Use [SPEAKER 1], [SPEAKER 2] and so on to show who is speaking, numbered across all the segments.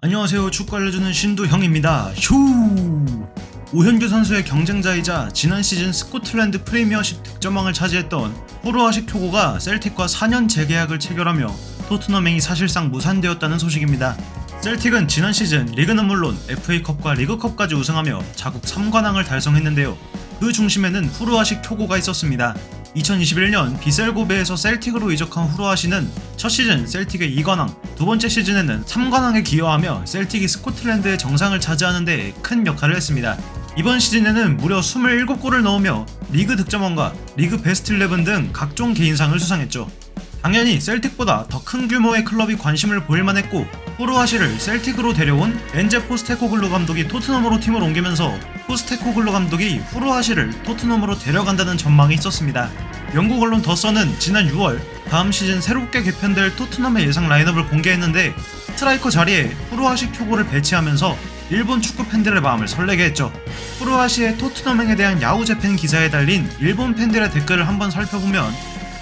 [SPEAKER 1] 안녕하세요. 축구 알려주는 신두형입니다. 휴! 오현규 선수의 경쟁자이자 지난 시즌 스코틀랜드 프리미어십 득점왕을 차지했던 포르아식 표고가 셀틱과 4년 재계약을 체결하며 토트넘행이 사실상 무산되었다는 소식입니다. 셀틱은 지난 시즌 리그는 물론 FA컵과 리그컵까지 우승하며 자국 3관왕을 달성했는데요. 그 중심에는 후르아식 표고가 있었습니다. 2021년 비셀고베에서 셀틱으로 이적한 후르아시는 첫 시즌 셀틱의 2관왕, 두 번째 시즌에는 3관왕에 기여하며 셀틱이 스코틀랜드의 정상을 차지하는 데 큰 역할을 했습니다. 이번 시즌에는 무려 27골을 넣으며 리그 득점왕과 리그 베스트 11 등 각종 개인상을 수상했죠. 당연히 셀틱보다 더 큰 규모의 클럽이 관심을 보일만 했고 후르아시를 셀틱으로 데려온 엔제 포스테코글루 감독이 토트넘으로 팀을 옮기면서 포스테코글루 감독이 후르아시를 토트넘으로 데려간다는 전망이 있었습니다. 영국 언론 더선은 지난 6월 다음 시즌 새롭게 개편될 토트넘의 예상 라인업을 공개했는데 스트라이커 자리에 후르아시 표고를 배치하면서 일본 축구 팬들의 마음을 설레게 했죠. 후르아시의 토트넘 행에 대한 야후 재팬 기사에 달린 일본 팬들의 댓글을 한번 살펴보면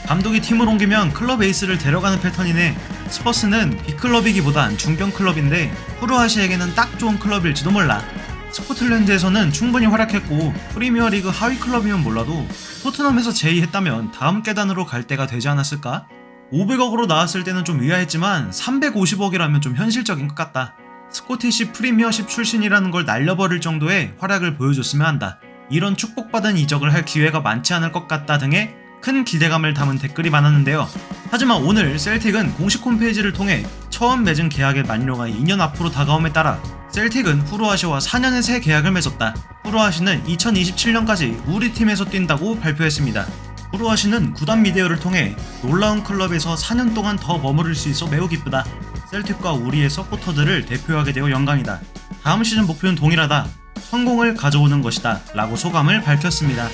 [SPEAKER 1] 감독이 팀을 옮기면 클럽 에이스를 데려가는 패턴이네. 스퍼스는 B클럽이기보단 중견 클럽인데 후르아시에게는 딱 좋은 클럽일지도 몰라. 스코틀랜드에서는 충분히 활약했고 프리미어리그 하위 클럽이면 몰라도 토트넘에서 제의했다면 다음 계단으로 갈 때가 되지 않았을까? 500억으로 나왔을 때는 좀 의아했지만 350억이라면 좀 현실적인 것 같다. 스코티시 프리미어십 출신이라는 걸 날려버릴 정도의 활약을 보여줬으면 한다. 이런 축복받은 이적을 할 기회가 많지 않을 것 같다 등의 큰 기대감을 담은 댓글이 많았는데요. 하지만 오늘 셀틱은 공식 홈페이지를 통해 처음 맺은 계약의 만료가 2년 앞으로 다가옴에 따라 셀틱은 후루아시와 4년의 새 계약을 맺었다. 후루아시는 2027년까지 우리 팀에서 뛴다고 발표했습니다. 후루아시는 구단 미디어를 통해 놀라운 클럽에서 4년 동안 더 머무를 수 있어 매우 기쁘다. 셀틱과 우리의 서포터들을 대표하게 되어 영광이다. 다음 시즌 목표는 동일하다. 성공을 가져오는 것이다. 라고 소감을 밝혔습니다.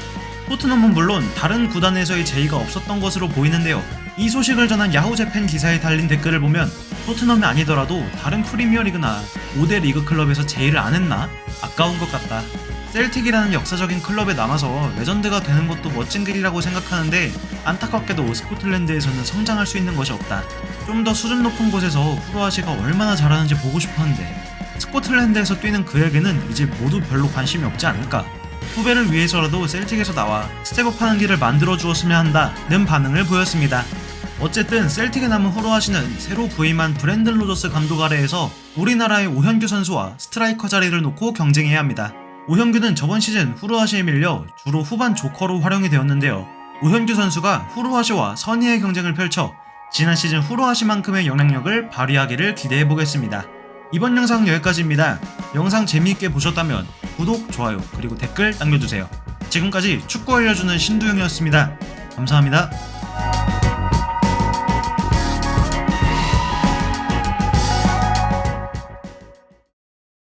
[SPEAKER 1] 토트넘은 물론 다른 구단에서의 제의가 없었던 것으로 보이는데요. 이 소식을 전한 야후 재팬 기사에 달린 댓글을 보면 토트넘이 아니더라도 다른 프리미어리그나 5대 리그 클럽에서 제의를 안 했나? 아까운 것 같다. 셀틱이라는 역사적인 클럽에 남아서 레전드가 되는 것도 멋진 길이라고 생각하는데 안타깝게도 스코틀랜드에서는 성장할 수 있는 것이 없다. 좀 더 수준 높은 곳에서 후루아시가 얼마나 잘하는지 보고 싶었는데 스코틀랜드에서 뛰는 그에게는 이제 모두 별로 관심이 없지 않을까? 후배를 위해서라도 셀틱에서 나와 스텝업 하는 길을 만들어 주었으면 한다는 반응을 보였습니다. 어쨌든 셀틱에 남은 후루아시는 새로 부임한 브랜든 로저스 감독 아래에서 우리나라의 오현규 선수와 스트라이커 자리를 놓고 경쟁해야 합니다. 오현규는 저번 시즌 후루아시에 밀려 주로 후반 조커로 활용이 되었는데요. 오현규 선수가 후루아시와 선의의 경쟁을 펼쳐 지난 시즌 후루아시만큼의 영향력을 발휘하기를 기대해 보겠습니다. 이번 영상 여기까지입니다. 영상 재미있게 보셨다면 구독, 좋아요, 그리고 댓글 남겨주세요. 지금까지 축구 알려주는 신두영이었습니다. 감사합니다.